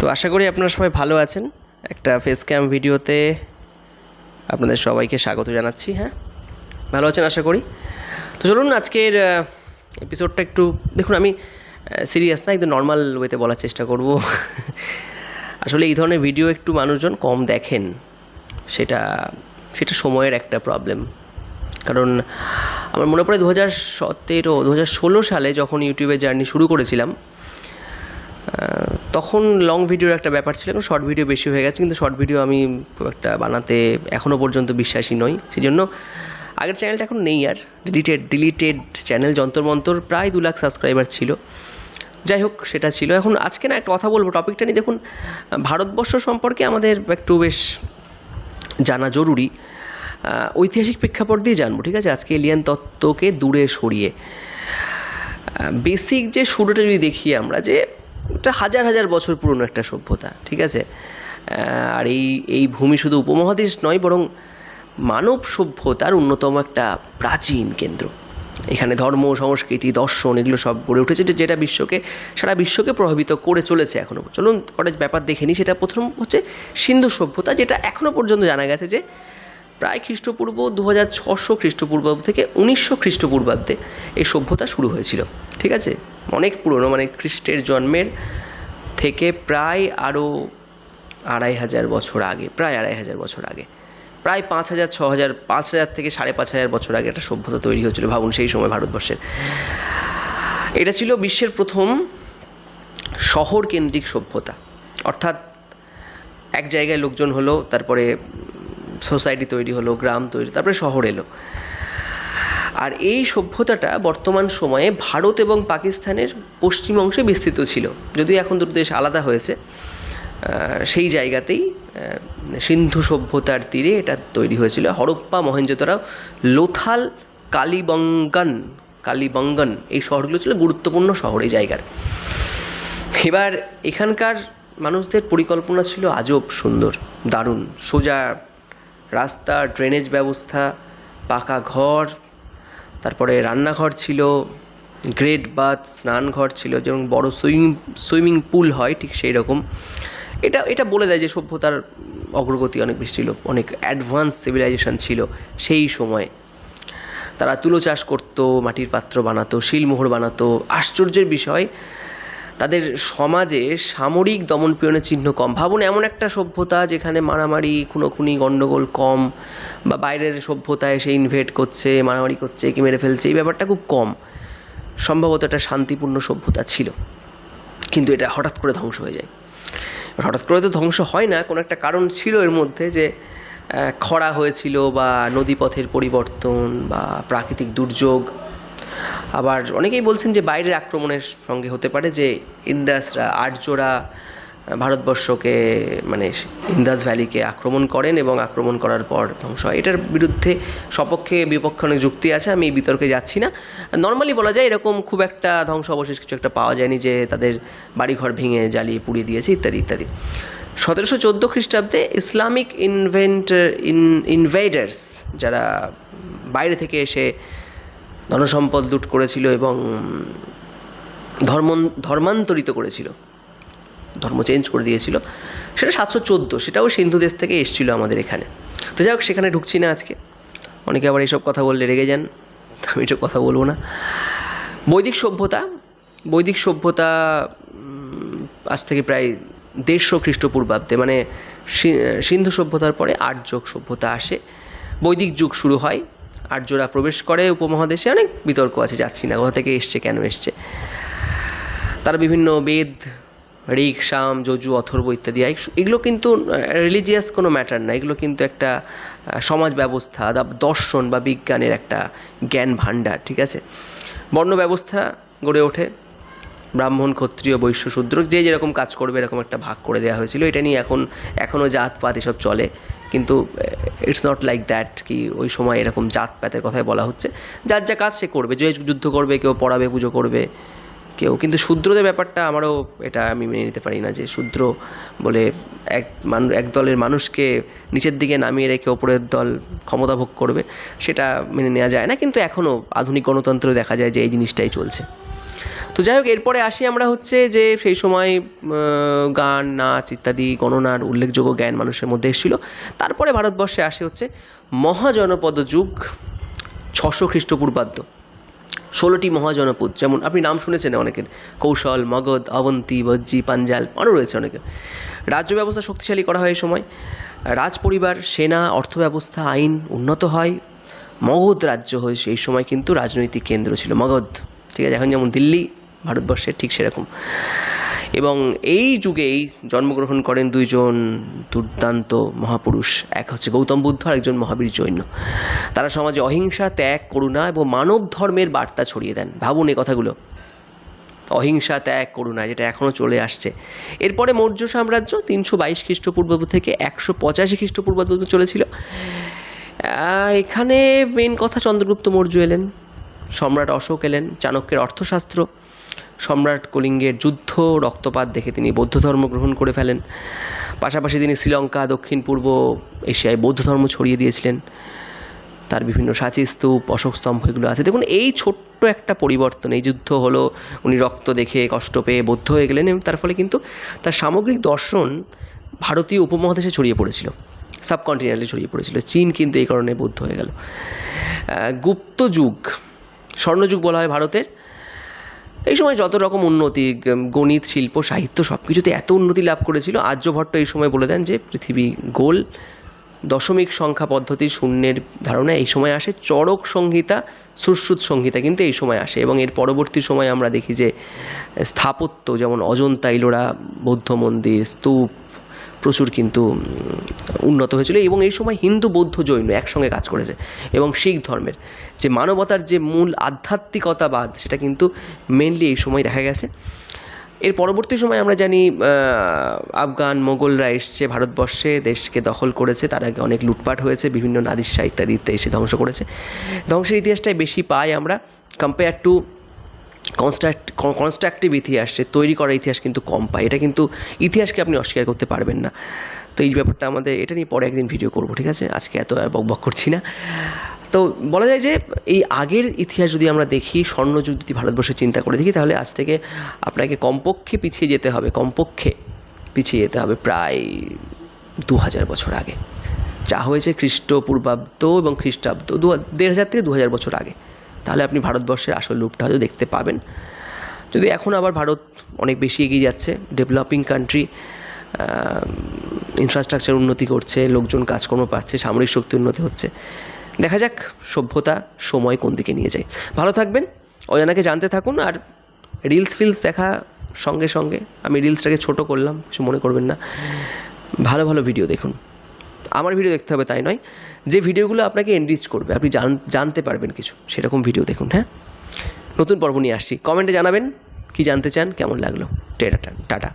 তো আশা করি আপনারা সবাই ভালো আছেন। একটা ফেস ক্যাম ভিডিওতে আপনাদের সবাইকে স্বাগত জানাচ্ছি হ্যাঁ? ভালো আছেন আশা করি? তো চলুন আজকের এপিসোডটা একটু, দেখুন, আমি সিরিয়াস না, একদম নর্মাল ওয়েতে বলার চেষ্টা করব। আসলে এই ধরনের ভিডিও একটু মানুষজন কম দেখেন, সেটা সেটা সময়ের একটা প্রবলেম কারণ আমার মনে পড়ে দু হাজার সতেরো দু হাজার ষোলো সালে যখন ইউটিউবে জার্নি শুরু করেছিলাম তখন লং ভিডিওর একটা ব্যাপার ছিল, এখন শর্ট ভিডিও বেশি হয়ে গেছে, কিন্তু শর্ট ভিডিও আমি একটা বানাতে এখনও পর্যন্ত বিশ্বাসী নই। সেই জন্য আগের চ্যানেলটা এখন নেই আর। ডিলিটেড ডিলিটেড চ্যানেল যন্তরমন্তর প্রায় দু লাখ সাবস্ক্রাইবার ছিল। যাই হোক, সেটা ছিল। এখন আজকে না একটা কথা বলব টপিকটা নিয়ে দেখুন, ভারতবর্ষ সম্পর্কে আমাদের একটু বেশ জানা জরুরি। ঐতিহাসিক প্রেক্ষাপট দিয়ে জানব, ঠিক আছে? আজকে এলিয়ান তত্ত্বকে দূরে সরিয়ে। বেসিক যে শুরুটা যদি দেখি আমরা, যে এটা হাজার হাজার বছর পুরনো একটা সভ্যতা, ঠিক আছে? আর এই এই ভূমি শুধু উপমহাদেশ নয়, বরং মানব সভ্যতার অন্যতম একটা প্রাচীন কেন্দ্র। এখানে ধর্ম, সংস্কৃতি, দর্শন, এগুলো সব গড়ে উঠেছে যেটা বিশ্বকে, সারা বিশ্বকে প্রভাবিত করে চলেছে এখনও চলুন, কটা ব্যাপার দেখে নিই। সেটা প্রথম হচ্ছে সিন্ধু সভ্যতা, যেটা এখনও পর্যন্ত জানা গেছে যে প্রায় খ্রিস্টপূর্ব দু হাজার ছশো খ্রিস্টপূর্বাব্দ থেকে উনিশশো খ্রিস্টপূর্বাব্দে এই সভ্যতা শুরু হয়েছিল, ঠিক আছে? অনেক পুরনো মানে খ্রিস্টের জন্মের থেকে প্রায় আরও আড়াই হাজার বছর আগে, প্রায় আড়াই হাজার বছর আগে, প্রায় পাঁচ হাজার, ছ হাজার, পাঁচ হাজার থেকে সাড়ে পাঁচ হাজার বছর আগে একটা সভ্যতা তৈরি হয়েছিল ভাবুন সেই সময় ভারতবর্ষের। এটা ছিল বিশ্বের প্রথম শহর কেন্দ্রিক সভ্যতা, অর্থাৎ এক জায়গায় লোকজন হলো, তারপরে সোসাইটি তৈরি হলো, গ্রাম তৈরি, তারপরে শহর এলো। আর এই সভ্যতাটা বর্তমান সময়ে ভারত এবং পাকিস্তানের পশ্চিম অংশে বিস্তৃত ছিল। যদিও এখন দুটো দেশ আলাদা হয়েছে সেই জায়গাতেই সিন্ধু সভ্যতার তীরে এটা তৈরি হয়েছিল। হরপ্পা মহেঞ্জোদারো লোথাল কালিবঙ্গন কালিবঙ্গন, এই শহরগুলো ছিল গুরুত্বপূর্ণ শহর এই জায়গার। এবার এখানকার মানুষদের পরিকল্পনা ছিল আজব সুন্দর, দারুণ। সোজা রাস্তা ড্রেনেজ ব্যবস্থা, পাকা ঘর তারপরে রান্নাঘর ছিল, গ্রেট বাথ, স্নানঘর ছিল যেমন বড় সুইমিং সুইমিং পুল হয় ঠিক সেই রকম। এটা এটা বলে দেয় যে সভ্যতার অগ্রগতি অনেক বেশি ছিল, অনেক অ্যাডভান্স সিভিলাইজেশন ছিল সেই সময়ে। তারা তুলো চাষ করতো, মাটির পাত্র বানাতো, শিলমোহর বানাতো। আশ্চর্যের বিষয় তাদের সমাজে সামরিক দমনপীড়নের চিহ্ন কম। ভাবুন, এমন একটা সভ্যতা যেখানে মারামারি, খুনোখুনি গণ্ডগোল কম বা বাইরের সভ্যতায় এসে ইনভেট করছে, মারামারি করছে কি মেরে ফেলছে, এই ব্যাপারটা খুব কম। সম্ভবত একটা শান্তিপূর্ণ সভ্যতা ছিল। কিন্তু এটা হঠাৎ করে ধ্বংস হয়ে যায়। হঠাৎ করে তো ধ্বংস হয় না, কোনো একটা কারণ ছিল এর মধ্যে যে খরা হয়েছিল বা নদীপথের পরিবর্তন বা প্রাকৃতিক দুর্যোগ। আবার অনেকেই বলছেন যে বাইরের আক্রমণের সঙ্গে হতে পারে যে ইন্দাসরা আর্যরা ভারতবর্ষকে মানে ইন্দাস ভ্যালিকে আক্রমণ করেন এবং আক্রমণ করার পর ধ্বংস হয়। এটার বিরুদ্ধে সপক্ষে বিপক্ষে অনেক যুক্তি আছে, আমি এই বিতর্কে যাচ্ছি না। নর্মালি বলা যায় এরকম খুব একটা ধ্বংস অবশেষ কিছু একটা পাওয়া যায়নি যে তাদের বাড়িঘর ভেঙে জ্বালিয়ে পুড়িয়ে দিয়েছে, ইত্যাদি ইত্যাদি। সতেরোশো চোদ্দ খ্রিস্টাব্দে ইসলামিক ইনভেন্ট ইন ইনভেডার্স যারা বাইরে থেকে এসে ধনসম্পদ লুট করেছিল এবং ধর্ম ধর্মান্তরিত করেছিল। ধর্ম চেঞ্জ করে দিয়েছিল। সেটা সাতশো চোদ্দ, সেটাও সিন্ধু দেশ থেকে এসেছিল আমাদের এখানে। তো যাই হোক, সেখানে ঢুকছি না আজকে। অনেকে আবার এইসব কথা বললে রেগে যান। আমি এসব কথা বলব না। বৈদিক সভ্যতা বৈদিক সভ্যতা আজ থেকে প্রায় দেড়শো খ্রিস্টপূর্বাব্দে মানে সিন্ধু সভ্যতার পরে আর্য সভ্যতা আসে। বৈদিক যুগ শুরু হয়। আর্যরা প্রবেশ করে উপমহাদেশে, অনেক বিতর্ক আছে, যাচ্ছি না, কোথা থেকে এসছে, কেন এসছে। তারা বিভিন্ন বেদ, ঋক, সাম, যজু, অথর্ব ইত্যাদি এগুলো কিন্তু রিলিজিয়াস কোনো ম্যাটার না, এগুলো কিন্তু একটা সমাজ ব্যবস্থা দর্শন বা বিজ্ঞানের একটা জ্ঞান ভাণ্ডার, ঠিক আছে? বর্ণ ব্যবস্থা গড়ে ওঠে, ব্রাহ্মণ, ক্ষত্রিয়, বৈশ্য, শূদ্র, যে যেরকম কাজ করবে, এরকম একটা ভাগ করে দেওয়া হয়েছিল, এটা নিয়ে এখন এখনও জাতপাত এসব চলে। কিন্তু ইটস নট লাইক দ্যাট কি ওই সময় এরকম জাত প্যাতের কথাই বলা হচ্ছে। যার যা কাজ সে করবে, যে যুদ্ধ করবে, কেউ পড়াবে, পুজো করবে, কেউ। কিন্তু শূদ্রদের ব্যাপারটা আমারও এটা আমি মেনে নিতে পারি না যে শূদ্র বলে এক মানুষ এক দলের মানুষকে নিচের দিকে নামিয়ে রেখে ওপরের দল ক্ষমতা ভোগ করবে, সেটা মেনে নেওয়া যায় না। কিন্তু এখনও আধুনিক গণতন্ত্রে দেখা যায় যে এই জিনিসটাই চলছে। তো যাই হোক, এরপরে আসি আমরা হচ্ছে যে সেই সময় গান, নাচ ইত্যাদি গণনার উল্লেখযোগ্য জ্ঞান মানুষের মধ্যে এসেছিল। তারপরে ভারতবর্ষে আসে হচ্ছে মহাজনপদ যুগ ছশো খ্রিস্টপূর্বাব্দ। ষোলোটি মহাজনপদ, যেমন আপনি নাম শুনেছেন অনেকের। কৌশল, মগধ, অবন্তী, বজ্জি, পাঞ্জাল, আরও রয়েছে অনেকের। রাজ্য ব্যবস্থা শক্তিশালী করা হয় এই সময়। রাজ পরিবার সেনা, অর্থব্যবস্থা, আইন উন্নত হয়। মগধ রাজ্য হয়ে সেই সময় কিন্তু রাজনৈতিক কেন্দ্র ছিল মগধ। ঠিক আছে, এখন যেমন দিল্লি ভারতবর্ষের ঠিক সেরকম। এবং এই যুগেই জন্মগ্রহণ করেন দুইজন দুর্দান্ত মহাপুরুষ। এক হচ্ছে গৌতম বুদ্ধ, আর একজন মহাবীর জৈন। তারা সমাজে অহিংসা, ত্যাগ, করুণা এবং মানব ধর্মের বার্তা ছড়িয়ে দেন। ভাবুন এই কথাগুলো। অহিংসা, ত্যাগ, করুণা, যেটা এখনও চলে আসছে। এরপরে মৌর্য সাম্রাজ্য তিনশো বাইশ খ্রিস্টপূর্বাব্দ থেকে একশো পঁচাশি খ্রিস্টপূর্বাব্দ চলেছিল। এখানে মেন কথা চন্দ্রগুপ্ত মৌর্য এলেন। সম্রাট অশোক এলেন, চাণক্যের অর্থশাস্ত্র। সম্রাট কলিঙ্গের যুদ্ধ রক্তপাত দেখে তিনি বৌদ্ধ ধর্ম গ্রহণ করে ফেলেন। পাশাপাশি তিনি শ্রীলঙ্কা, দক্ষিণ, পূর্ব এশিয়ায় বৌদ্ধ ধর্ম ছড়িয়ে দিয়েছিলেন। তার বিভিন্ন সাঁচি স্তূপ, অশোক স্তম্ভ এগুলো আছে। দেখুন, এই ছোট্ট একটা পরিবর্তন, এই যুদ্ধ হলো, উনি রক্ত দেখে কষ্ট পেয়ে বৌদ্ধ হয়ে গেলেন এবং তার ফলে কিন্তু তার সামগ্রিক দর্শন ভারতীয় উপমহাদেশে ছড়িয়ে পড়েছিল সাবকন্টিনেন্টে ছড়িয়ে পড়েছিল। চীন কিন্তু এই কারণে বৌদ্ধ হয়ে গেল। গুপ্ত যুগ, স্বর্ণযুগ বলা হয় ভারতের। এই সময় যত রকম উন্নতি গণিত, শিল্প, সাহিত্য সব কিছুতে এত উন্নতি লাভ করেছিল, আর্যভট্ট এই সময় বলে দেন যে, পৃথিবী গোল, দশমিক সংখ্যা পদ্ধতি শূন্যের ধারণা এই সময় আসে, চড়ক সংহিতা, সুশ্রুত সংহিতা কিন্তু এই সময় আসে এবং এর পরবর্তী সময় আমরা দেখি যে, স্থাপত্য যেমন অজন্তা ইলোরা বৌদ্ধ মন্দির, স্তূপ প্রচুর কিন্তু উন্নত হয়েছিল এবং এই সময় হিন্দু বৌদ্ধ জৈন একসঙ্গে কাজ করেছে এবং শিখ ধর্মের। যে মানবতার যে মূল আধ্যাত্মিকতাবাদ, সেটা কিন্তু মেনলি এই সময় দেখা গেছে। এর পরবর্তী সময় আমরা জানি আফগান, মোগলরা এসছে ভারতবর্ষে, দেশকে দখল করেছে। তার আগে অনেক লুটপাট হয়েছে, বিভিন্ন নাদিসা ইত্যাদি ইত্যাদি এসে ধ্বংস করেছে। ধ্বংসের ইতিহাসটাই বেশি পাই আমরা। কম্পেয়ার টু কনস্ট্রাক্ট কনস্ট্রাকটিভ ইতিহাস, যে তৈরি করা ইতিহাস কিন্তু কম পায়। এটা কিন্তু ইতিহাসকে আপনি অস্বীকার করতে পারবেন না। তো এই ব্যাপারটা আমাদের, এটা নিয়ে পরে একদিন ভিডিও করব, ঠিক আছে? আজকে এত বক বক করছি না। তো বলা যায় যে এই আগের ইতিহাস যদি আমরা দেখি স্বর্ণযুগ যদি ভারতবর্ষে চিন্তা করে দেখি, তাহলে আজ থেকে আপনাকে কমপক্ষে পিছিয়ে যেতে হবে, কমপক্ষে পিছিয়ে যেতে হবে প্রায় দু হাজার বছর আগে। যা হয়েছে খ্রিস্টপূর্বাব্দ এবং খ্রিস্টাব্দ দু দেড় হাজার থেকে দু হাজার বছর আগে। তাহলে আপনি ভারতবর্ষের আসল রূপটা হয়তো দেখতে পাবেন। যদি এখন আবার ভারত অনেক বেশি এগিয়ে যাচ্ছে ডেভেলপিং কান্ট্রি ইনফ্রাস্ট্রাকচার উন্নতি করছে, লোকজন কাজকর্ম পাচ্ছে, সামরিক শক্তি উন্নতি হচ্ছে, দেখা যাক সভ্যতা, সময় কোন দিকে নিয়ে যায়। ভালো থাকবেন, অজানাকে জানতে থাকুন আর রিলস ফিলস দেখা সঙ্গে সঙ্গে। আমি রিলসটাকে ছোট করলাম, কিছু মনে করবেন না। ভালো ভালো ভিডিও দেখুন। আমার ভিডিও দেখতে হবে তাই নয়। যে ভিডিওগুলো আপনাকে এনরিচ করবে, আপনি জান, জানতে পারবেন কিছু। সেরকম ভিডিও দেখুন হ্যাঁ? নতুন পর্ব নিয়ে আসছি। কমেন্টে জানাবেন কি জানতে চান, কেমন লাগল? টেটা, টাটা।